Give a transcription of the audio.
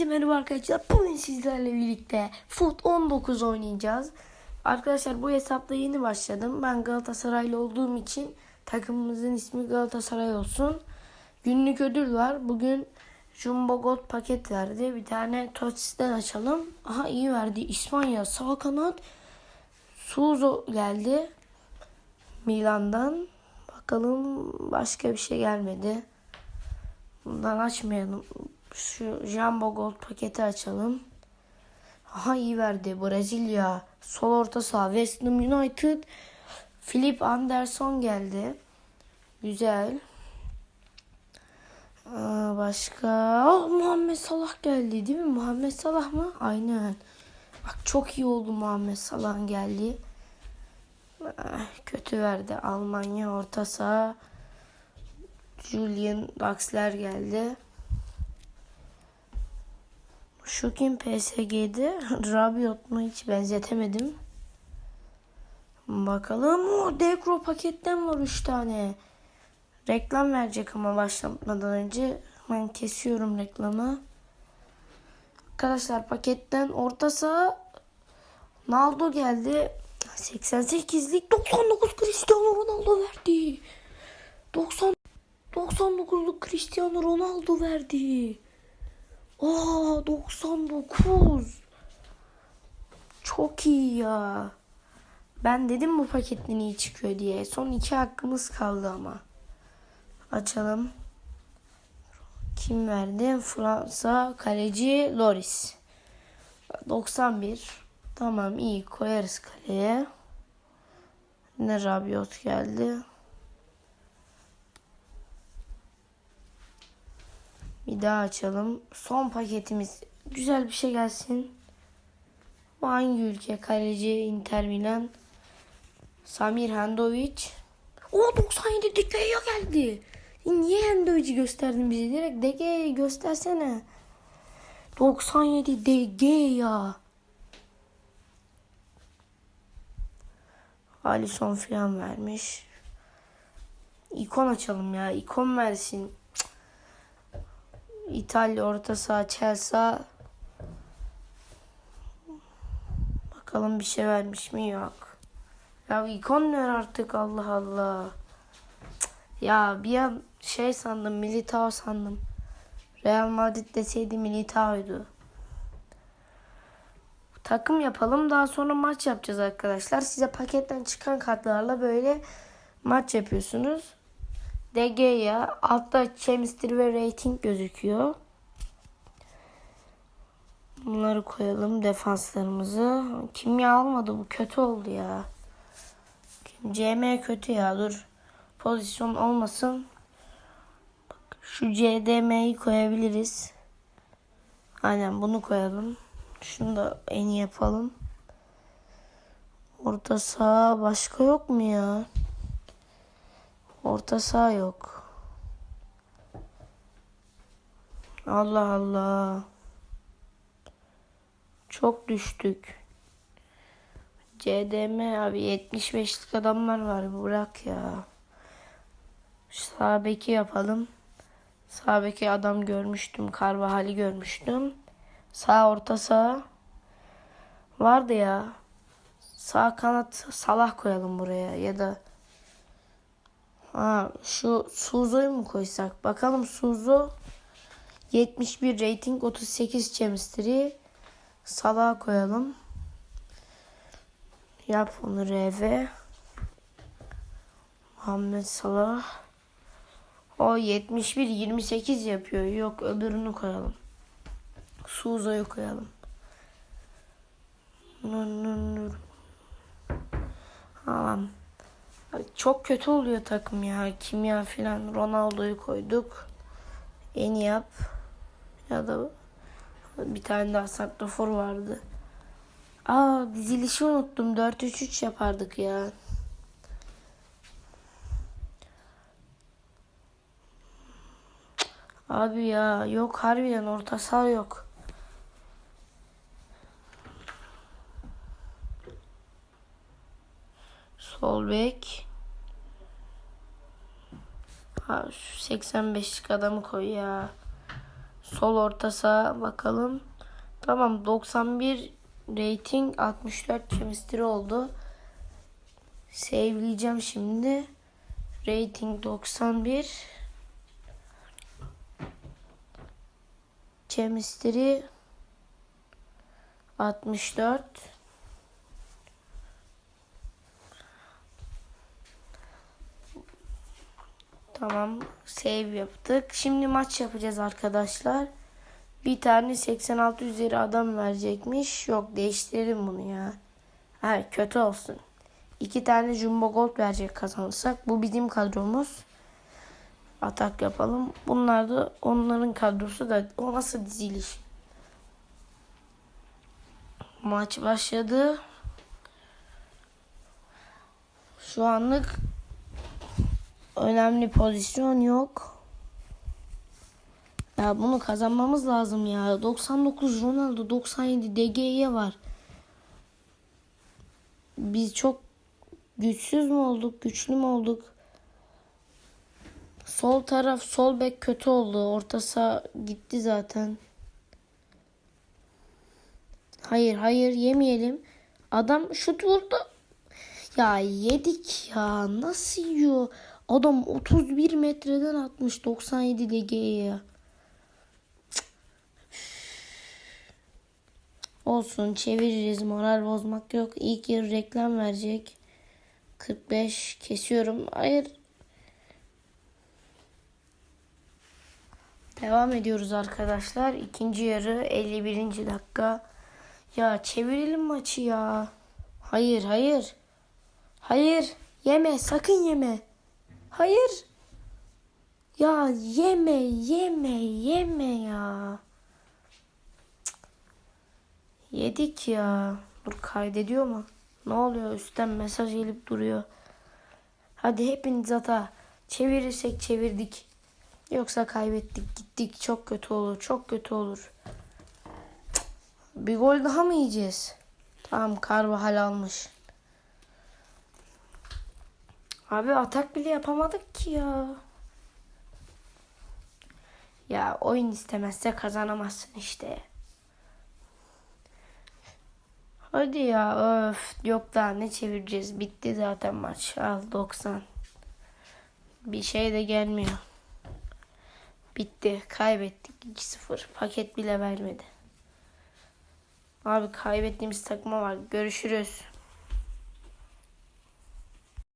Hepinize merhaba arkadaşlar. Bugün sizlerle birlikte Foot 19 oynayacağız. Arkadaşlar bu hesapta yeni başladım. Ben Galatasaraylı olduğum için takımımızın ismi Galatasaray olsun. Günlük ödül var. Bugün Jumbo Gold paket verdi. Bir tane Totsis'ten açalım. Aha iyi verdi. İspanya sağ kanat. Suzo geldi. Milan'dan. Bakalım başka bir şey gelmedi. Bundan açmayalım. Şu Jumbo Gold paketi açalım. Aha iyi verdi. Brezilya. Sol orta saha. West Ham United. Philip Anderson geldi. Güzel. Aa, başka. Oh, Muhammed Salah geldi değil mi? Muhammed Salah mı? Aynen. Bak çok iyi oldu Muhammed Salah'ın geldi. Ah, kötü verdi. Almanya orta saha. Julian Draxler geldi. Şu kim PSG'de? Rabiot mu hiç benzetemedim. Bakalım. O Dekro paketten var 3 tane. Reklam verecek ama başlamadan önce. Ben kesiyorum reklamı. Arkadaşlar paketten orta saha Naldo geldi. 88'lik 99 Cristiano Ronaldo verdi. 90 99'luk Cristiano Ronaldo verdi. Aa 99. Çok iyi ya. Ben dedim bu paketten iyi çıkıyor diye. Son iki hakkımız kaldı ama. Açalım. Kim verdi? Fransa kaleci Loris. 91. Tamam iyi koyarız kaleye. Ne Rabiot geldi. Bir daha açalım. Son paketimiz. Güzel bir şey gelsin. Bu hangi ülke? Kaleci Inter Milan. Samir Handovic. O 97 De Gea geldi. Niye Handovic'i gösterdin bize? Direkt De Gea'yı göstersene. 97 De Gea. Alisson falan vermiş. İkon açalım ya. İkon versin. İtalya orta saha Chelsea. Bakalım bir şey vermiş mi yok. Ya ikon ver artık Allah Allah. Ya bir an şey sandım Militao sandım. Real Madrid deseydi Militao'ydu. Takım yapalım daha sonra maç yapacağız arkadaşlar. Size paketten çıkan kartlarla böyle maç yapıyorsunuz. DG'ya altta chemistry ve rating gözüküyor. Bunları koyalım defanslarımızı. Kimya almadı bu kötü oldu ya. CM kötü ya dur. Pozisyon olmasın. Bak, şu CDM'yi koyabiliriz. Aynen bunu koyalım. Şunu da en iyi yapalım. Orta saha başka yok mu ya? Orta saha yok. Allah Allah. Çok düştük. CDM abi 75'lik adamlar var bırak ya. Sağ beki yapalım. Sağ beki adam görmüştüm. Carvajal'i görmüştüm. Sağ orta saha vardı ya. Sağ kanat Salah koyalım buraya ya da Ha, şu Suzo'yu mu koysak? Bakalım Suzo 71 rating 38 chemistry Salah koyalım. Yap onu RV. Muhammed Salah. O 71 28 yapıyor. Yok öbürünü koyalım. Suzo'yu koyalım. Tamam. Çok kötü oluyor takım ya. Kimya filan. Ronaldo'yu koyduk. En yap. Ya da bir tane daha santrafor vardı. Aa dizilişi unuttum. 4-3-3 yapardık ya. Abi ya yok harbiden orta saha yok. Sol bek. Ha şu 85'lik adamı koy ya. Sol orta saha bakalım. Tamam 91 rating 64 chemistry oldu. Save'leyeceğim şimdi. Rating 91. Chemistry 64. Tamam save yaptık. Şimdi maç yapacağız arkadaşlar. Bir tane 86 üzeri adam verecekmiş. Yok değiştirelim bunu ya. Ha kötü olsun. İki tane jumbo gold verecek kazanırsak. Bu bizim kadromuz. Atak yapalım. Bunlar da onların kadrosu da o nasıl diziliş? Maç başladı. Şu anlık önemli pozisyon yok. Ya bunu kazanmamız lazım ya. 99 Ronaldo, 97 DG'ye var. Biz çok güçsüz mü olduk, güçlü mü olduk? Sol taraf, sol bek kötü oldu. Orta saha gitti zaten. Hayır, hayır yemeyelim. Adam şut vurdu. Ya yedik ya. Nasıl yiyor? Adam 31 metreden atmış 97 DG'ye. Olsun çeviririz. Moral bozmak yok. İlk yarı reklam verecek. 45 kesiyorum. Hayır. Devam ediyoruz arkadaşlar. İkinci yarı 51. dakika. Ya çevirelim maçı ya. Hayır hayır. Hayır. Yeme sakın yeme. Hayır. Ya yeme yeme yeme ya. Cık. Yedik ya. Dur kaydediyor mu? Ne oluyor? Üstten mesaj gelip duruyor. Hadi hepiniz hata. Çevirirsek çevirdik. Yoksa kaybettik gittik. Çok kötü olur. Çok kötü olur. Cık. Bir gol daha mı yiyeceğiz? Tamam Carvajal almış. Abi atak bile yapamadık ki ya. Ya oyun istemezse kazanamazsın işte. Hadi ya öf. Yok daha ne çevireceğiz. Bitti zaten maç. Al 90. Bir şey de gelmiyor. Bitti. Kaybettik 2-0. Paket bile vermedi. Abi kaybettiğimiz takıma var. Görüşürüz.